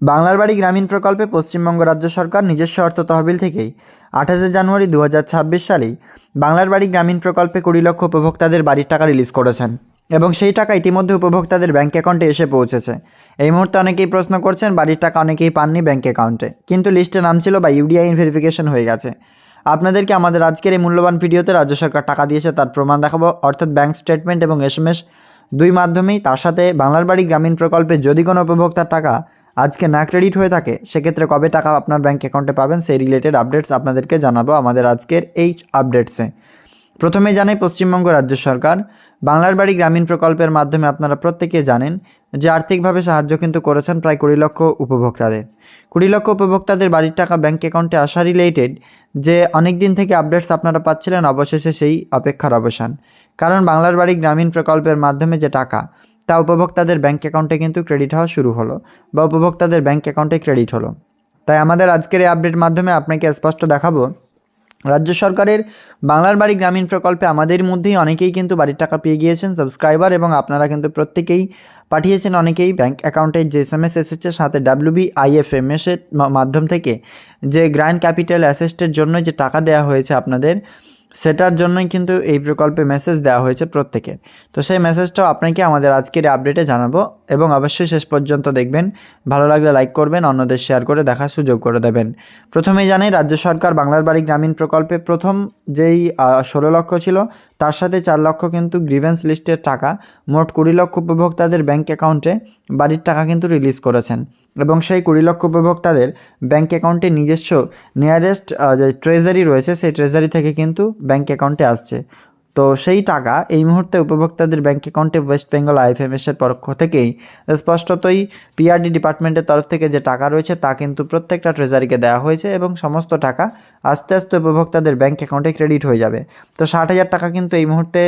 বাংলার বাড়ি গ্রামীণ প্রকল্পে পশ্চিমবঙ্গ রাজ্য সরকার নিজস্ব অর্থ তহবিল থেকেই আঠাশে জানুয়ারি দু হাজার ছাব্বিশ সালেই বাংলার বাড়ি গ্রামীণ প্রকল্পে কুড়ি লক্ষ উপভোক্তাদের বাড়ির টাকা রিলিজ করেছেন। এবং সেই টাকা ইতিমধ্যে উপভোক্তাদের ব্যাঙ্ক অ্যাকাউন্টে এসে পৌঁছেছে। এই মুহূর্তে অনেকেই প্রশ্ন করছেন, বাড়ির টাকা অনেকেই পাননি ব্যাঙ্ক অ্যাকাউন্টে। কিন্তু লিস্টে নাম ছিল বা ইউডিআই ভেরিফিকেশন হয়ে গেছে। আপনাদেরকে আমাদের আজকের এই মূল্যবান ভিডিওতে রাজ্য সরকার টাকা দিয়েছে তার প্রমাণ দেখাবো? অর্থাৎ ব্যাঙ্ক স্টেটমেন্ট এবং এসএমএস দুই মাধ্যমেই। তার সাথে বাংলার বাড়ি গ্রামীণ প্রকল্পে যদি কোনো উপভোক্তার টাকা আজকে না ক্রেডিট হয়ে থাকে, সেক্ষেত্রে কবে টাকা আপনার ব্যাঙ্ক অ্যাকাউন্টে পাবেন সেই রিলেটেড আপডেটস আপনাদেরকে জানাব আমাদের আজকের এই আপডেটসে প্রথমে জানাই পশ্চিমবঙ্গ রাজ্য সরকার, বাংলার বাড়ি গ্রামীণ প্রকল্পের মাধ্যমে আপনারা প্রত্যেকে জানেন যে আর্থিকভাবে সাহায্য কিন্তু করেছেন প্রায় কুড়ি লক্ষ উপভোক্তাদের। কুড়ি লক্ষ উপভোক্তাদের বাড়ির টাকা ব্যাঙ্ক অ্যাকাউন্টে আসা রিলেটেড যে অনেক দিন থেকে আপডেটস আপনারা পাচ্ছিলেন, অবশেষে সেই অপেক্ষার অবসান। কারণ বাংলার বাড়ি গ্রামীণ প্রকল্পের মাধ্যমে যে টাকা তা উপভোক্তাদের ব্যাঙ্ক অ্যাকাউন্টে কিন্তু ক্রেডিট হওয়া শুরু হলো বা উপভোক্তাদের ব্যাঙ্ক অ্যাকাউন্টে ক্রেডিট হলো। তাই আমাদের আজকের এই আপডেট মাধ্যমে আপনাকে স্পষ্ট দেখাবো, রাজ্য সরকারের বাংলার বাড়ি গ্রামীণ প্রকল্পে আমাদের মধ্যেই অনেকেই কিন্তু বাড়ির টাকা পেয়ে গিয়েছেন সাবস্ক্রাইবার এবং আপনারা কিন্তু প্রত্যেকেই পাঠিয়েছেন অনেকেই ব্যাঙ্ক অ্যাকাউন্টে যে এস এম এস এসেছে সাথে ডাব্লিউবি আইএফএমএস এর মা- মাধ্যম থেকে যে গ্র্যান্ড ক্যাপিটাল অ্যাসেস্টের জন্য যে টাকা দেওয়া হয়েছে আপনাদের সেটার জন্যই কিন্তু এই প্রকল্পে মেসেজ দেওয়া হয়েছে প্রত্যেকের। তো সেই মেসেজটাও আপনাকে আমাদের আজকের আপডেটে জানাব এবং অবশ্যই শেষ পর্যন্ত দেখবেন। ভালো লাগলে লাইক করবেন, অন্যদের শেয়ার করে দেখার সুযোগ করে দেবেন। প্রথমেই জানাই, রাজ্য সরকার বাংলার বাড়ি গ্রামীণ প্রকল্পে প্রথম যেই ষোলো লক্ষ ছিল, তার সাথে চার লক্ষ কিন্তু গ্রিভেন্স লিস্টের টাকা। মোট কুড়ি লক্ষ উপভোক্তাদের ব্যাঙ্ক অ্যাকাউন্টে বাড়ির টাকা কিন্তু রিলিজ করেছেন। এবং সেই কুড়ি লক্ষ উপভোক্তাদের ব্যাঙ্ক অ্যাকাউন্টে নিজস্ব নিয়ারেস্ট যে ট্রেজারি রয়েছে, সেই ট্রেজারি থেকে কিন্তু ব্যাঙ্ক অ্যাকাউন্টে আসছে। তো সেই টাকা এই মুহূর্তে উপভোক্তাদের ব্যাঙ্ক অ্যাকাউন্টে ওয়েস্ট বেঙ্গল আইএফএমএসের পক্ষ থেকেই স্পষ্টতই পিআরডি ডিপার্টমেন্টের তরফ থেকে যে টাকা রয়েছে তা কিন্তু প্রত্যেকটা ট্রেজারিকে দেওয়া হয়েছে এবং সমস্ত টাকা আস্তে আস্তে উপভোক্তাদের ব্যাঙ্ক অ্যাকাউন্টে ক্রেডিট হয়ে যাবে। তো ষাট হাজার টাকা কিন্তু এই মুহূর্তে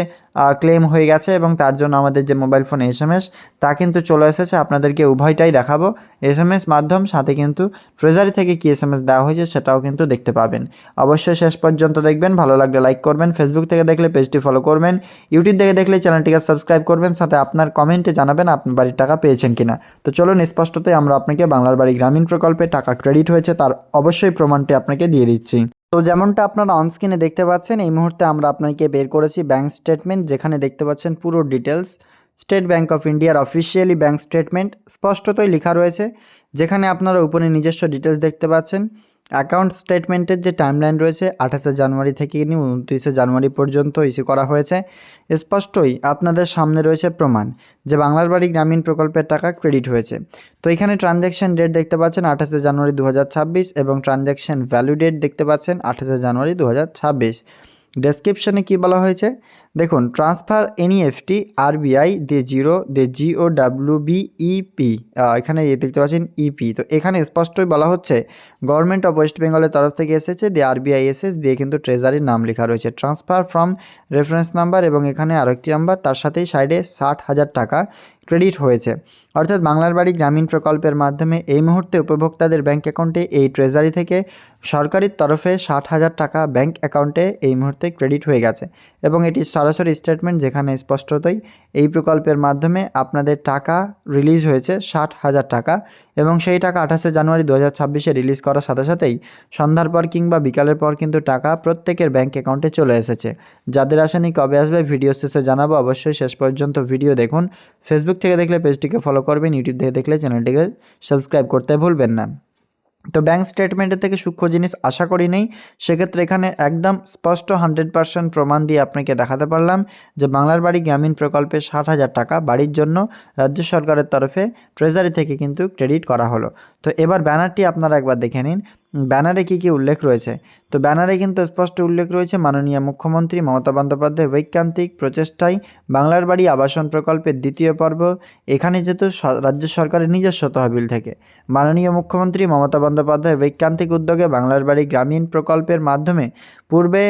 ক্লেম হয়ে গেছে এবং তার জন্য আমাদের যে mobile phone S M S তা কিন্তু চলে এসেছে। আপনাদেরকে উভয়টাই দেখাবো। এস এম এস মাধ্যম, সাথে কিন্তু ট্রেজারি থেকে কী এস এম এস দেওয়া হয়েছে সেটাও কিন্তু দেখতে পাবেন। অবশ্যই শেষ পর্যন্ত দেখবেন। ভালো লাগলে লাইক করবেন। ফেসবুক থেকে দেখলে পেজটি ফলো করবেন। ইউটিউব থেকে দেখলে চ্যানেলটিকে সাবস্ক্রাইব করবেন, সাথে আপনার কমেন্টে জানাবেন আপনার বাড়ির টাকা পেয়েছেন কিনা। তো চলুন, স্পষ্টতই আমরা আপনাকে বাংলার বাড়ি গ্রামীণ প্রকল্পে টাকা ক্রেডিট হয়েছে, তার অবশ্যই প্রমাণটি আপনাকে দিয়ে দিচ্ছি। তো যেমনটা আপনারা অনস্ক্রিনে দেখতে পাচ্ছেন, এই মুহূর্তে আমরা আপনাকে বের করেছি ব্যাঙ্ক স্টেটমেন্ট যেখানে দেখতে পাচ্ছেন পুরো ডিটেলস স্টেট ব্যাঙ্ক অফ ইন্ডিয়ার অফিসিয়ালি ব্যাঙ্ক স্টেটমেন্ট স্পষ্টতই লেখা রয়েছে, যেখানে আপনারা উপরে নিজস্ব ডিটেলস দেখতে পাচ্ছেন। অ্যাকাউন্ট স্টেটমেন্টের যে টাইমলাইন রয়েছে, আঠাশে জানুয়ারি থেকে নিয়ে উনত্রিশে জানুয়ারি পর্যন্ত ইস্যু করা হয়েছে। স্পষ্টই আপনাদের সামনে রয়েছে প্রমাণ যে বাংলার বাড়ি গ্রামীণ প্রকল্পের টাকা ক্রেডিট হয়েছে। তো এখানে ট্রানজ্যাকশন ডেট দেখতে পাচ্ছেন আঠাশে জানুয়ারি দু হাজার ছাব্বিশ এবং ট্রানজ্যাকশন ভ্যালু ডেট দেখতে পাচ্ছেন আঠাশে জানুয়ারি দু হাজার ছাব্বিশ। ডেসক্রিপশনে কী বলা হয়েছে? দেখুন ট্রান্সফার এনইএফটি আরবিআই দে জিরো দে জিও ডাব্লিউ বি ইপি এখানে দেখতে পাচ্ছেন ইপি তো এখানে স্পষ্টই বলা হচ্ছে গভর্নমেন্ট অফ ওয়েস্ট বেঙ্গলের তরফ থেকে এসেছে, দিয়ে আরবিআই এসএস দিয়ে কিন্তু ট্রেজারির নাম লেখা রয়েছে। ট্রান্সফার ফ্রম রেফারেন্স নাম্বার এবং এখানে আরেকটি নাম্বার তার সাথেই সাইডে ষাট হাজার টাকা ক্রেডিট হয়েছে। অর্থাৎ বাংলার বাড়ি গ্রামীণ প্রকল্পের মাধ্যমে এই মুহূর্তে উপভোক্তাদের ব্যাঙ্ক অ্যাকাউন্টে এই ট্রেজারি থেকে সরকারের তরফে ষাট হাজার টাকা ব্যাঙ্ক অ্যাকাউন্টে এই মুহূর্তে ক্রেডিট হয়ে গেছে। এবং এটি সরাসরি স্টেটমেন্ট যেখানে স্পষ্টতই এই প্রকল্পের মাধ্যমে আপনাদের টাকা রিলিজ হয়েছে ষাট হাজার টাকা। এবং সেই টাকা আঠাশে জানুয়ারি দু হাজার ছাব্বিশে রিলিজ করার সাথে সাথেই সন্ধ্যার পর কিংবা বিকালের পর কিন্তু টাকা প্রত্যেকের ব্যাঙ্ক অ্যাকাউন্টে চলে এসেছে। যাদের আসেনি কবে আসবে ভিডিও শেষে জানাব। অবশ্যই শেষ পর্যন্ত ভিডিও দেখুন। ফেসবুক থেকে দেখলে পেজটিকে ফলো করবেন ইউটিউব থেকে দেখলে চ্যানেলটিকে সাবস্ক্রাইব করতে ভুলবেন না। তো ব্যাঙ্ক স্টেটমেন্টের থেকে সূক্ষ্ম জিনিস আশা করি নেই। সেক্ষেত্রে এখানে একদম স্পষ্ট হান্ড্রেড পার্সেন্ট প্রমাণ দিয়ে আপনাকে দেখাতে পারলাম যে বাংলার বাড়ি গ্রামীণ প্রকল্পে ষাট হাজার টাকা বাড়ির জন্য রাজ্য সরকারের তরফে ট্রেজারি থেকে কিন্তু ক্রেডিট করা হলো। তো এবার ব্যানারটি আপনারা একবার দেখে নিন। ব্যানারে কী কী উল্লেখ রয়েছে? তো ব্যানারে কিন্তু স্পষ্ট উল্লেখ রয়েছে, মাননীয় মুখ্যমন্ত্রী মমতা বন্দ্যোপাধ্যায় বৈজ্ঞান্তিক প্রচেষ্টায় বাংলার বাড়ি আবাসন প্রকল্পের দ্বিতীয় পর্ব, এখানে যেহেতু রাজ্য সরকারের নিজস্ব তহবিল থেকে। মাননীয় মুখ্যমন্ত্রী মমতা বন্দ্যোপাধ্যায় বৈজ্ঞান্তিক উদ্যোগে বাংলার বাড়ি গ্রামীণ প্রকল্পের মাধ্যমে পূর্বে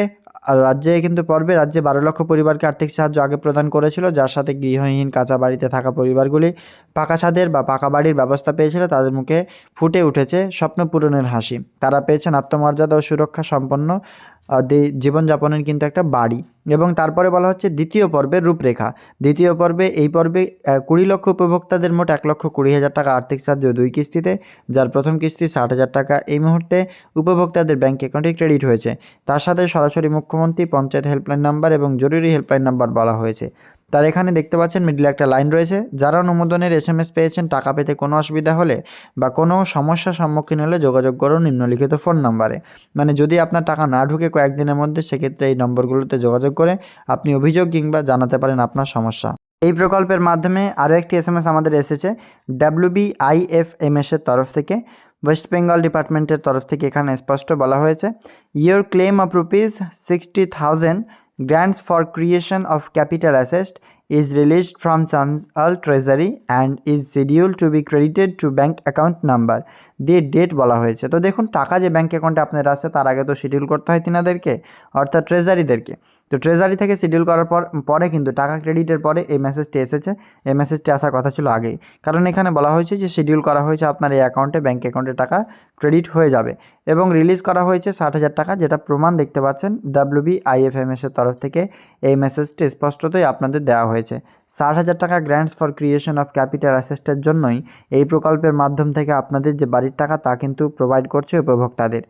রাজ্যে কিন্তু পর্বে রাজ্যে বারো লক্ষ পরিবারকে আর্থিক সাহায্য আগে প্রদান করেছিল, যার সাথে গৃহহীন কাঁচা বাড়িতে থাকা পরিবারগুলি পাকা ছাদের বা পাকা বাড়ির ব্যবস্থা পেয়েছিল, তাদের মুখে ফুটে উঠেছে স্বপ্ন পূরণের হাসি। তারা পেয়েছেন আত্মমর্যাদা ও সুরক্ষা সম্পন্ন জীবনযাপনের কিন্তু একটা বাড়ি। এবং তারপরে বলা হচ্ছে দ্বিতীয় পর্বের রূপরেখা। দ্বিতীয় পর্বে, এই পর্বে কুড়ি লক্ষ উপভোক্তাদের মোট এক লক্ষ কুড়ি হাজার টাকা আর্থিক সাহায্য দুই কিস্তিতে, যার প্রথম কিস্তি ষাট হাজার টাকা। এই মুহূর্তে উপভোক্তাদের ব্যাঙ্ক অ্যাকাউন্টে ক্রেডিট হয়েছে। তার সাথে সরাসরি মুখ্যমন্ত্রী, পঞ্চায়েত হেল্পলাইন নাম্বার এবং জরুরি হেল্পলাইন নাম্বার বলা হয়েছে। তার এখানে দেখতে পাচ্ছেন মিডলে একটা লাইন রয়েছে। যারা অনুমোদনের এস পেয়েছেন, টাকা পেতে কোনো অসুবিধা হলে বা কোনো সমস্যার সম্মুখীন হলে যোগাযোগ করুন নিম্নলিখিত ফোন নাম্বারে মানে যদি আপনার টাকা না ঢুকে কয়েকদিনের মধ্যে, সেক্ষেত্রে এই নম্বরগুলোতে যোগাযোগ করে আপনি অভিযোগ কিংবা জানাতে পারেন আপনার সমস্যা। এই প্রকল্পের মাধ্যমে আরও একটি এস আমাদের এসেছে ডাব্লিউবি আইএফএমএস এর তরফ থেকে। ওয়েস্ট বেঙ্গল ডিপার্টমেন্টের তরফ থেকে এখানে স্পষ্ট বলা হয়েছে your claim of rupees sixty thousand grants for creation of capital asset is released from Central Treasury and is scheduled to be credited to bank account number. দিয়ে ডেট বলা হয়েছে। তো দেখুন, টাকা যে ব্যাঙ্ক অ্যাকাউন্টে আপনার আসে তার আগে তো শিডিউল করতে হয় তিনাদেরকে, অর্থাৎ ট্রেজারিদেরকে তো ট্রেজারি থেকে শিডিউল করার পর, পরে কিন্তু টাকা ক্রেডিটের পরে এই মেসেজটি এসেছে। এই মেসেজটি আসার কথা ছিল আগেই। কারণ এখানে বলা হয়েছে যে শিডিউল করা হয়েছে আপনার এই অ্যাকাউন্টে ব্যাঙ্ক অ্যাকাউন্টে টাকা ক্রেডিট হয়ে যাবে এবং রিলিজ করা হয়েছে ষাট হাজার টাকা, যেটা প্রমাণ দেখতে পাচ্ছেন ডাব্লিউবি আইএফএমএস এর তরফ থেকে এই মেসেজটি স্পষ্টতই আপনাদের দেওয়া হয়েছে। ষাট হাজার টাকা grants for creation of capital অ্যাসেস্টের জন্যই এই প্রকল্পের মাধ্যম থেকে আপনাদের যে বাড়ির টাকা তা কিন্তু প্রোভাইড করছে উপভোক্তাদের।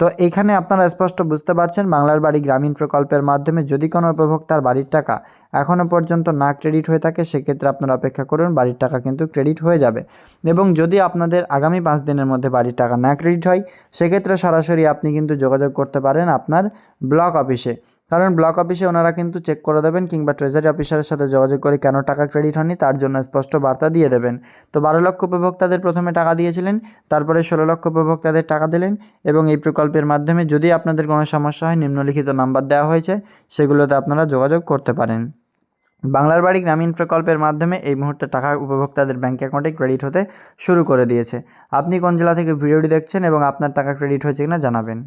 তো এখানে আপনারা স্পষ্ট বুঝতে পারছেন বাংলার বাড়ি গ্রামীণ প্রকল্পের মাধ্যমে যদি কোনো উপভোক্তার বাড়ির টাকা এখনও পর্যন্ত না ক্রেডিট হয়ে থাকে, সেক্ষেত্রে আপনারা অপেক্ষা করুন, বাড়ির টাকা কিন্তু ক্রেডিট হয়ে যাবে। এবং যদি আপনাদের আগামী পাঁচ দিনের মধ্যে বাড়ির টাকা না ক্রেডিট হয়, সেক্ষেত্রে সরাসরি আপনি কিন্তু যোগাযোগ করতে পারেন আপনার ব্লক অফিসে। কারণ ব্লক অফিসে ওনারা কিন্তু চেক করে দেবেন কিংবা ট্রেজারি অফিসারের সাথে যোগাযোগ করে কেন টাকা ক্রেডিট হয়নি, তার জন্য স্পষ্ট বার্তা দিয়ে দেবেন। তো বারো লক্ষ উপভোক্তাদের প্রথমে টাকা দিয়েছিলেন, তারপরে ষোলো লক্ষ উপভোক্তাদের টাকা দিলেন এবং এই প্রকল্পের মাধ্যমে যদি আপনাদের কোনো সমস্যা হয়, নিম্নলিখিত নাম্বার দেওয়া হয়েছে, সেগুলোতে আপনারা যোগাযোগ করতে পারেন। বাংলার বাড়ি গ্রামীণ প্রকল্পের মাধ্যমে এই মুহূর্তে টাকা উপভোক্তাদের ব্যাঙ্ক অ্যাকাউন্টে ক্রেডিট হতে শুরু করে দিয়েছে। আপনি কোন জেলা থেকে ভিডিওটি দেখছেন এবং আপনার টাকা ক্রেডিট হয়েছে কিনা জানাবেন।